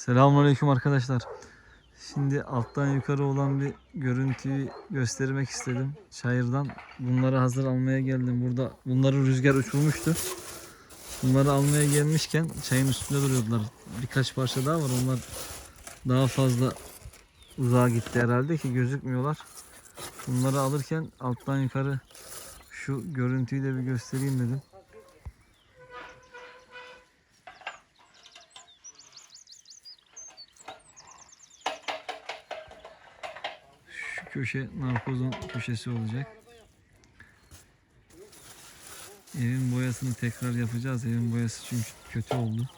Selamünaleyküm arkadaşlar. Şimdi alttan yukarı olan bir görüntüyü göstermek istedim. Çayırdan bunları hazır almaya geldim. Burada bunları rüzgar uçurmuştu. Bunları almaya gelmişken çayın üstünde duruyordular. Birkaç parça daha var. Onlar daha fazla uzağa gitti herhalde ki gözükmüyorlar. Bunları alırken alttan yukarı şu görüntüyü de bir göstereyim dedim. Köşe narkozun köşesi olacak. Evin boyasını tekrar yapacağız. Evin boyası çünkü kötü oldu.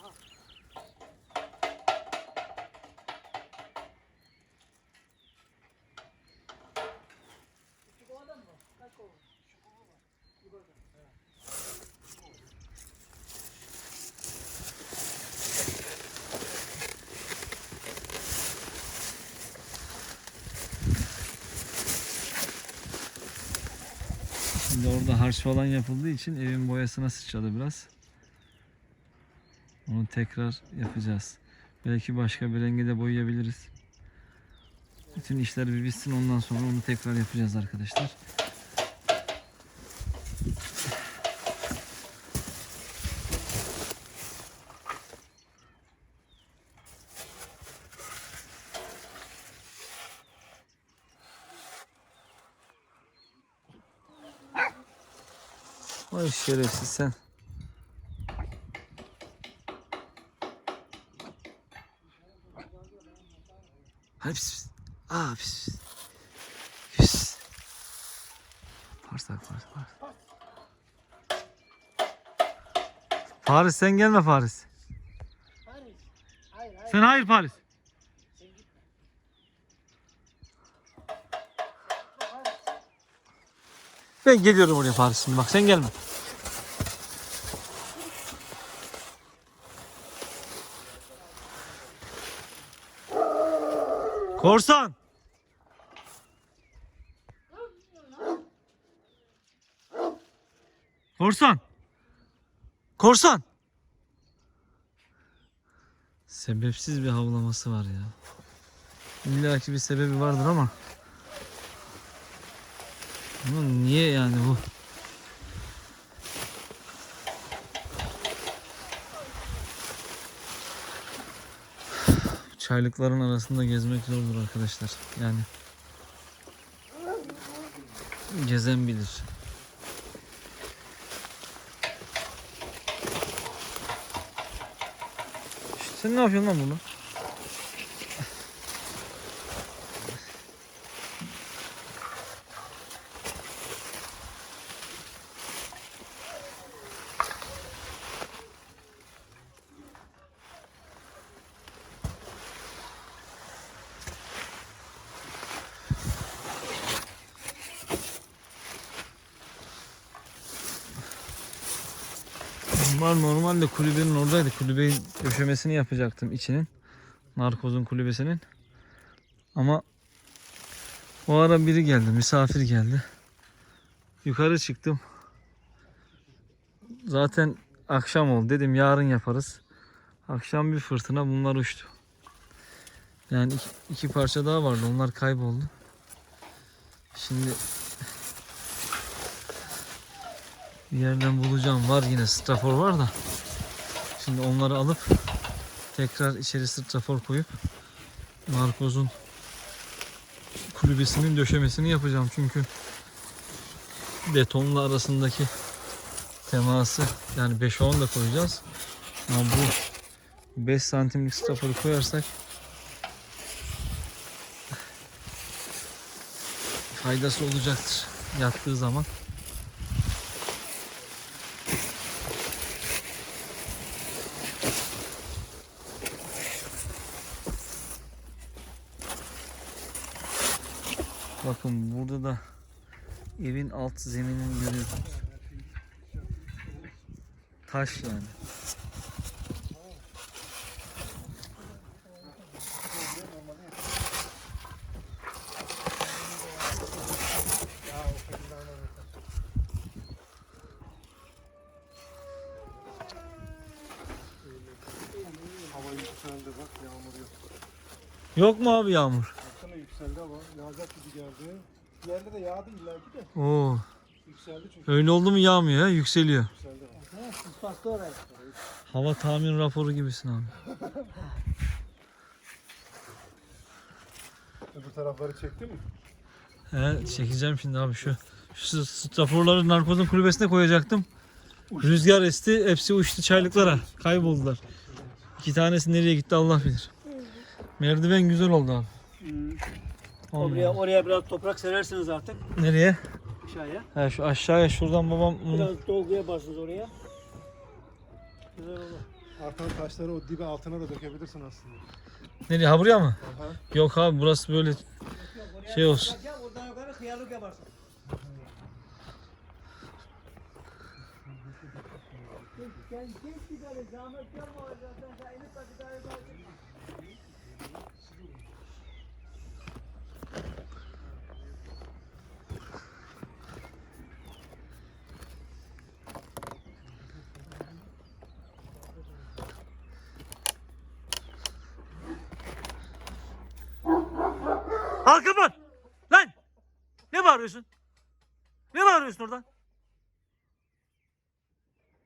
Şimdi orada harç falan yapıldığı için evin boyasına sıçradı biraz. Onu tekrar yapacağız. Belki başka bir renge de boyayabiliriz. Bütün işler bir bitsin ondan sonra onu tekrar yapacağız arkadaşlar. Vay şerefsiz sen. Hadi pis pis. Aa pis pis. Pis. Farsak Faris Faris. Faris sen gelme Faris. Hayır. Hayır, hayır. Sen hayır Faris. Sen gitme. Ben geliyorum oraya Faris şimdi bak sen gelme. Korsan. Korsan. Korsan. Sebepsiz bir havlaması var ya. İlla ki bir sebebi vardır ama. Ama niye yani bu? Çaylıkların arasında gezmek zordur arkadaşlar. Yani gezen bilir. Şşt, Sen ne yapıyorsun lan bunu? Bunlar normalde kulübenin oradaydı. Kulübenin döşemesini yapacaktım içinin. Narkozun kulübesinin. Ama o ara biri geldi. Misafir geldi. Yukarı çıktım. Zaten akşam oldu. Dedim yarın yaparız. Akşam bir fırtına bunlar uçtu. Yani iki, iki parça daha vardı. Onlar kayboldu. Şimdi bir yerden bulacağım. Var yine strafor var da. Şimdi onları alıp tekrar içeri strafor koyup narkozun kulübesinin döşemesini yapacağım. Çünkü betonla arasındaki teması yani 5'e 10 da koyacağız. Ama bu 5 santimlik straforu koyarsak faydası olacaktır yattığı zaman. Bakın burada da evin alt zeminini görüyorsunuz. Taş yani. Yok mu abi yağmur? Baksana yükseldi ama yağacak gibi geldi. Bir yerde de yağdı illaki de Oo. yükseldi çünkü Öyle oldu mu yağmıyor ya yükseliyor. yükseldi. Ha, Sis bastı oraya. Hava tahmin raporu gibisin abi. Öbür tarafları çekti mi? He çekeceğim şimdi abi şu. Şu straforları narkozun kulübesine koyacaktım. Rüzgar esti hepsi uçtu çaylıklara. Kayboldular. İki tanesi nereye gitti Allah bilir. Merdiven güzel oldu abi. Oraya, oraya biraz toprak serersiniz artık Nereye? aşağıya. He şu aşağıya şuradan babam Biraz dolgu yaparsınız oraya. Güzel olur. Artan taşları o dibe altına da dökebilirsin aslında. nereye ha buraya mı? Aha. Yok abi burası böyle Şey olsun. Ya, Oradan yukarı hıyarlık yaparsın. Gel geç gidelim. Zahmet görme zaten. Sen inip bak bir daha yaparsın. Al kapat! Lan! Ne bağırıyorsun? Ne bağırıyorsun oradan?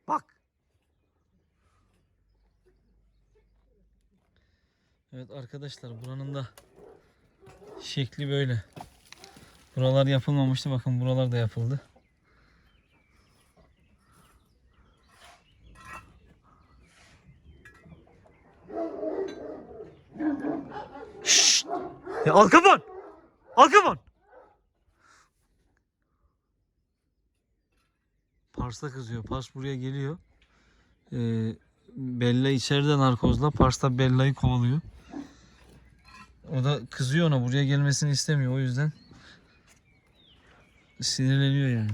Bak. Evet arkadaşlar buranın da şekli böyle. Buralar yapılmamıştı. Bakın buralar da yapıldı. Şşt! Ya al kapan! Al kapan! Pars'a kızıyor. Pars buraya geliyor. Ee, Bella içeride narkozla. Pars da Bella'yı kovalıyor. O da kızıyor ona. Buraya gelmesini istemiyor. O yüzden sinirleniyor yani.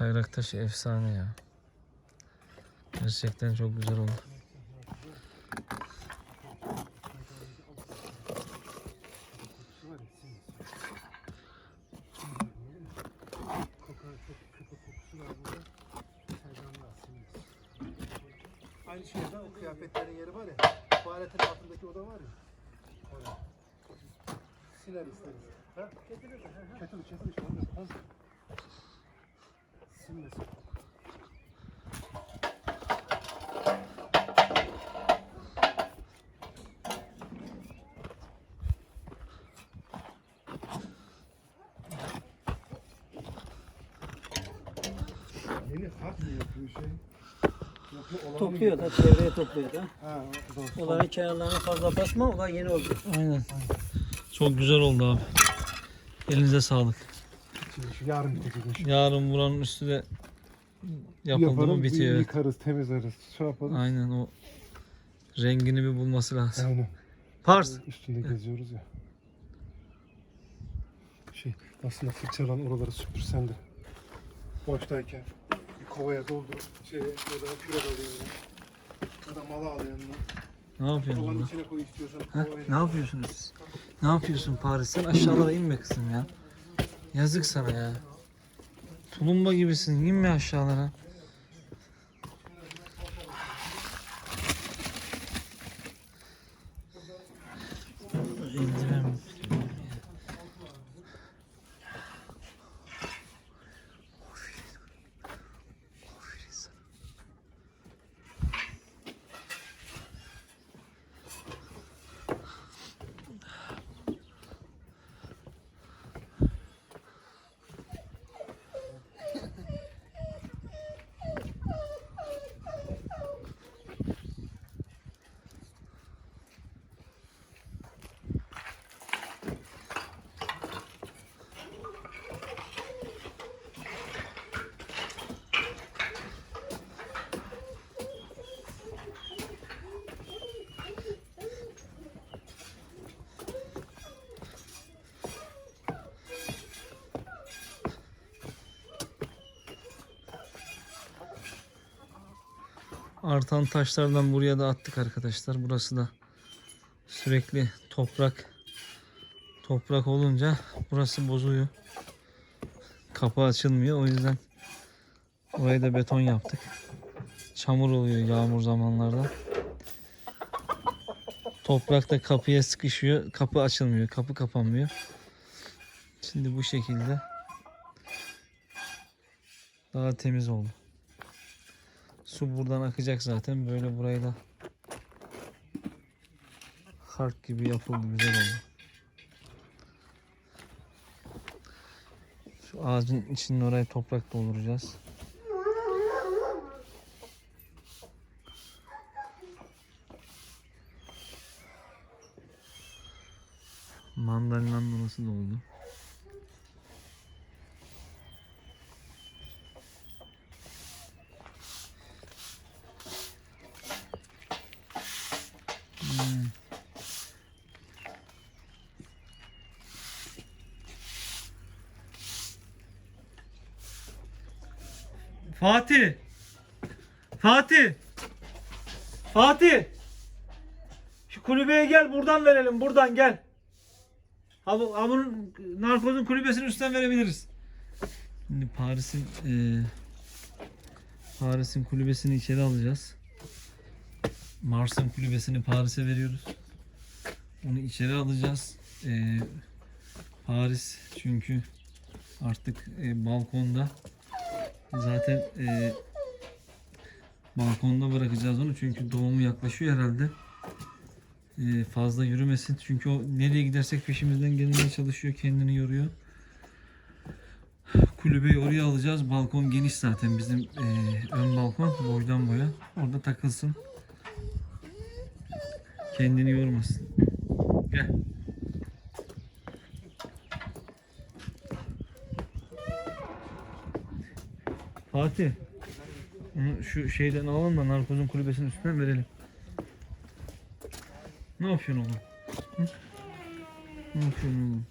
Kayrak taşı efsane ya. Gerçekten çok güzel oldu. Aynı şeyde o kıyafetlerin yeri var ya. Tuvaletin altındaki oda var ya. Orada. Siler isteriz. Ha? Ketilir. Ketilir. Ketilir. Ketilir. Silmesin. Yeni harf mı yapıyor şey? Topluyor da çevreye topluyor da. Ha, doğru. Olanın kenarlarına fazla basma o da yeni oldu. Aynen. Çok güzel oldu abi. Elinize sağlık. Şu yarın bitecek. Yarın buranın üstü de yapıldı mı bitiyor. evet. Yıkarız, temizleriz. Şey. Aynen o rengini bir bulması lazım. Aynen. Pars. Üstünde geziyoruz ya. Şey, aslında fırçalan oraları süpürsen de. Boştayken bir kovaya doldurup şeye ya da küre alıyor. Ya da mala yanına. Ne yapıyorsun Kovanın burada? içine koy istiyorsan. Ha, kovaya- ne yapıyorsunuz siz? Ne yapıyorsun Paris? Sen aşağılara inme kızım ya. Yazık sana ya. Tulumba gibisin. İnme aşağılara. Artan taşlardan buraya da attık arkadaşlar. Burası da Sürekli toprak toprak olunca burası bozuyor. Kapı açılmıyor. O yüzden orayı da beton yaptık. Çamur oluyor yağmur zamanlarda. Toprak da kapıya sıkışıyor. Kapı açılmıyor. Kapı kapanmıyor. Şimdi bu şekilde daha temiz oldu. Su buradan akacak zaten. Böyle burayı da hark gibi yapıldı. Güzel oldu. Şu ağacın içinin oraya toprak dolduracağız. Mandalina'nın da nasıl Fatih. Fatih. Fatih. Şu kulübeye gel buradan verelim buradan gel. Bunun narkozun kulübesinin üstten verebiliriz. Şimdi Paris'in eee Paris'in kulübesini içeri alacağız. Mars'ın kulübesini Paris'e veriyoruz. Onu içeri alacağız. Eee, Paris çünkü artık e, balkonda zaten e, balkonda bırakacağız onu çünkü doğumu yaklaşıyor herhalde. E, fazla yürümesin çünkü o nereye gidersek peşimizden gelmeye çalışıyor kendini yoruyor. Kulübeyi oraya alacağız. Balkon geniş zaten bizim e, ön balkon boydan boya. Orada takılsın. Kendini yormasın. Gel. Fatih. Onu şu şeyden alalım da narkozun kulübesinin üstünden verelim. Ne yapıyorsun oğlum? Hı? Ne yapıyorsun oğlum?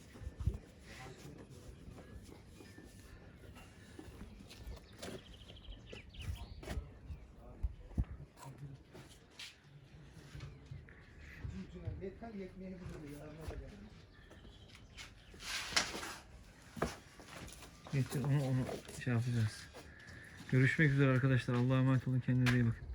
Getir onu onu şey yapacağız. Görüşmek üzere arkadaşlar. Allah'a emanet olun. Kendinize iyi bakın.